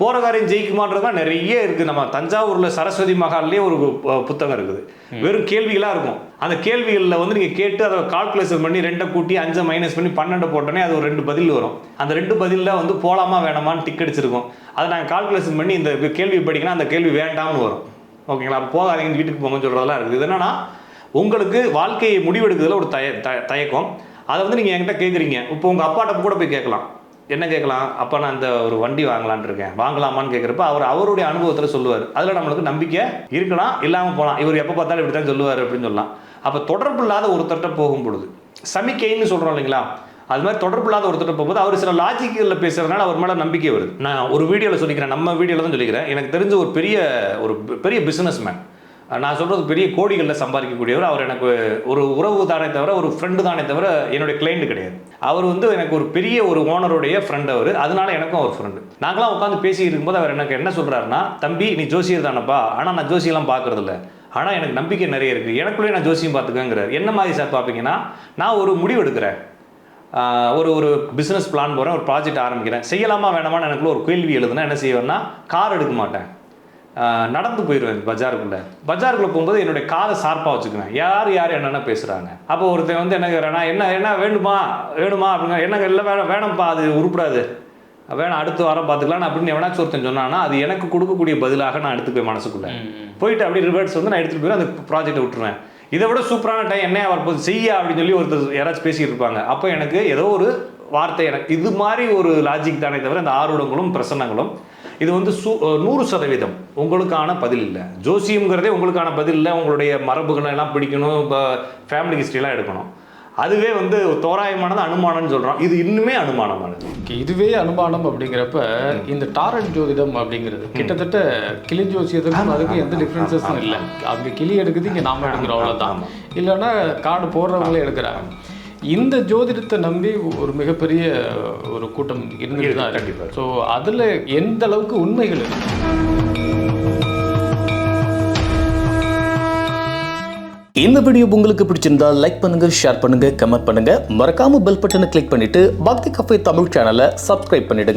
போகிற காரியம் ஜெயிக்குமான்றதுலாம் நிறைய இருக்குது நம்ம தஞ்சாவூரில் சரஸ்வதி மகால்லேயே ஒரு புத்தகம் இருக்குது. வெறும் கேள்விகளாக இருக்கும். அந்த கேள்விகளில் வந்து நீங்கள் கேட்டு அதை கால்குலேஷன் பண்ணி ரெண்டை கூட்டி அஞ்சை மைனஸ் பண்ணி பன்னெண்டு போட்டோன்னே அது ஒரு ரெண்டு பதில் வரும். அந்த ரெண்டு பதிலில் வந்து போகலாமா வேணாமான்னு டிக் அடிச்சிருக்கும். அதை நாங்கள் கால்குலேஷன் பண்ணி இந்த கேள்வி படிக்கணும் அந்த கேள்வி வேண்டாம்னு வரும். ஓகேங்களா? போகாதீங்க வீட்டுக்கு போங்கன்னு சொல்கிறதெல்லாம் இருக்குது. இது என்னன்னா உங்களுக்கு வாழ்க்கையை முடிவெடுக்கிறதுல ஒரு தய தயக்கம். அதை வந்து நீங்கள் என்கிட்ட கேட்குறீங்க இப்போ உங்கள் அப்பாட்ட கூட போய் கேட்கலாம். என்ன கேட்கலாம்? அப்போ நான் இந்த ஒரு வண்டி வாங்கலான் இருக்கேன். வாங்கலாமான்னு கேட்குறப்ப அவர் அவருடைய அனுபவத்தில் சொல்லுவார். அதில் நம்மளுக்கு நம்பிக்கை இருக்கலாம் இல்லாமல் போகலாம் இவர் எப்போ பார்த்தாலும் இப்படி தான் சொல்லுவார் அப்படின்னு சொல்லலாம். அப்போ தொடர்பு இல்லாத ஒருத்தர்கிட்ட போகும் பொழுது சமிக்கைன்னு சொல்கிறோம் இல்லைங்களா? அது மாதிரி தொடர்பு இல்லாத ஒருத்தர் போகும்போது அவர் சில லாஜிக்கில் பேசுறதுனால அவர் மேலே நம்பிக்கை வருது. நான் ஒரு வீடியோவில் சொல்லிக்கிறேன். நம்ம வீடியோவில் தான் சொல்லிக்கிறேன். எனக்கு தெரிஞ்ச ஒரு பெரிய ஒரு பெரிய பிஸ்னஸ் மேன் நான் சொல்கிறது பெரிய கோடிகளில் சம்பாதிக்கக்கூடியவர். அவர் எனக்கு ஒரு உறவு தானே தவிர ஒரு ஃப்ரெண்டு தானே தவிர என்னுடைய கிளைண்ட் கிடையாது. அவர் வந்து எனக்கு ஒரு பெரிய ஒரு ஓனருடைய ஃப்ரெண்ட் அவர். அதனால எனக்கும் அவர் ஃப்ரெண்டு நாங்களாம் உட்காந்து பேசிக்கிட்டு இருக்கும்போது அவர் எனக்கு என்ன சொல்கிறாருன்னா தம்பி நீ ஜோசியர் தானப்பா. ஆனால் நான் ஜோசியெல்லாம் பார்க்குறதில்ல ஆனால் எனக்கு நம்பிக்கை நிறைய இருக்குது எனக்குள்ளேயே நான் ஜோசியம் பார்த்துக்கங்கிறார் என்ன மாதிரி சார் பார்ப்பீங்கன்னா நான் ஒரு முடிவு எடுக்கிறேன். ஒரு ஒரு பிஸ்னஸ் பிளான் போகிறேன் ஒரு ப்ராஜெக்ட் ஆரம்பிக்கிறேன். செய்யலாமா வேணாமான்னு எனக்குள்ள ஒரு கேள்வி எழுதுனா என்ன செய்வேன்னா கார் எடுக்க மாட்டேன். நடந்து போயிடுவேன் பஜாருக்குள்ளே. பஜாருக்குள்ளே போகும்போது என்னுடைய காதை ஷார்ப்பாக வச்சுக்குவேன். யார் யார் என்னென்ன பேசுகிறாங்க அப்போ ஒருத்தன் வந்து என்ன கேட்குறானா என்ன என்ன வேணுமா வேணுமா? அப்படிங்க என்னங்க இல்லை வேணாம் வேணாம்ப்பா அது உருப்படாது. வேணாம் அடுத்த வாரம் பார்த்துக்கலாம். அப்படின்னு எவனாச்சும் ஒருத்தன் சொன்னான்னா அது எனக்கு கொடுக்கக்கூடிய பதிலாக நான் எடுத்துக்குவேன் மனசுக்குள்ளே. போயிட்டு அப்படியே ரிவர்ஸ் வந்து நான் எடுத்துகிட்டு போய் அந்த ப்ராஜெக்ட்டை விட்டுருவேன். இதை விட சூப்பரான டைம் என்ன வரப்போகுது? செய்ய அப்படின்னு சொல்லி ஒருத்தர் யாராச்சும் பேசிட்டு இருப்பாங்க. அப்போ எனக்கு ஏதோ ஒரு வார்த்தை எனக்கு இது மாதிரி ஒரு லாஜிக் தானே தவிர இந்த ஆர்வங்களும் பிரசன்னங்களும் இது வந்து சு நூறு சதவீதம். உங்களுக்கான பதில் இல்லை. ஜோசியம்ங்கிறதே உங்களுக்கான பதில் இல்லை. உங்களுடைய மரபுகளை எல்லாம் பிடிக்கணும். இப்போ ஃபேமிலி ஹிஸ்ட்ரியெலாம் எடுக்கணும். அதுவே வந்து தோராயமானது அனுமானம்னு சொல்கிறோம் இது இன்னுமே அனுமானமானது. இதுவே அனுமானம் அப்படிங்கிறப்ப இந்த டாரட் ஜோதிடம் அப்படிங்கிறது கிட்டத்தட்ட கிளி ஜோசியத்துக்கும் அதுக்கும் எந்த டிஃப்ரென்சஸும் இல்லை. அங்கே கிளி எடுக்குது இங்கே நாம எடுக்கிறோம் அவ்வளோதான் இல்லைன்னா கார்டு போடுறவங்களே எடுக்கிறாங்க. இந்த ஜோதிடத்தை நம்பி ஒரு மிகப்பெரிய ஒரு கூட்டம் இருந்துட்டு தான். இருக்கு. ஸோ அதில் எந்த அளவுக்கு உண்மைகள் இருக்கு? இந்த வீடியோ உங்களுக்கு பிடிச்சிருந்தா லைக் பண்ணுங்க ஷேர் பண்ணுங்க கமெண்ட் பண்ணுங்க. மறக்காம பெல் பட்டனை கிளிக் பண்ணிட்டு பக்தி கஃபே தமிழ் சேனலை சப்ஸ்கிரைப் பண்ணிடுங்க.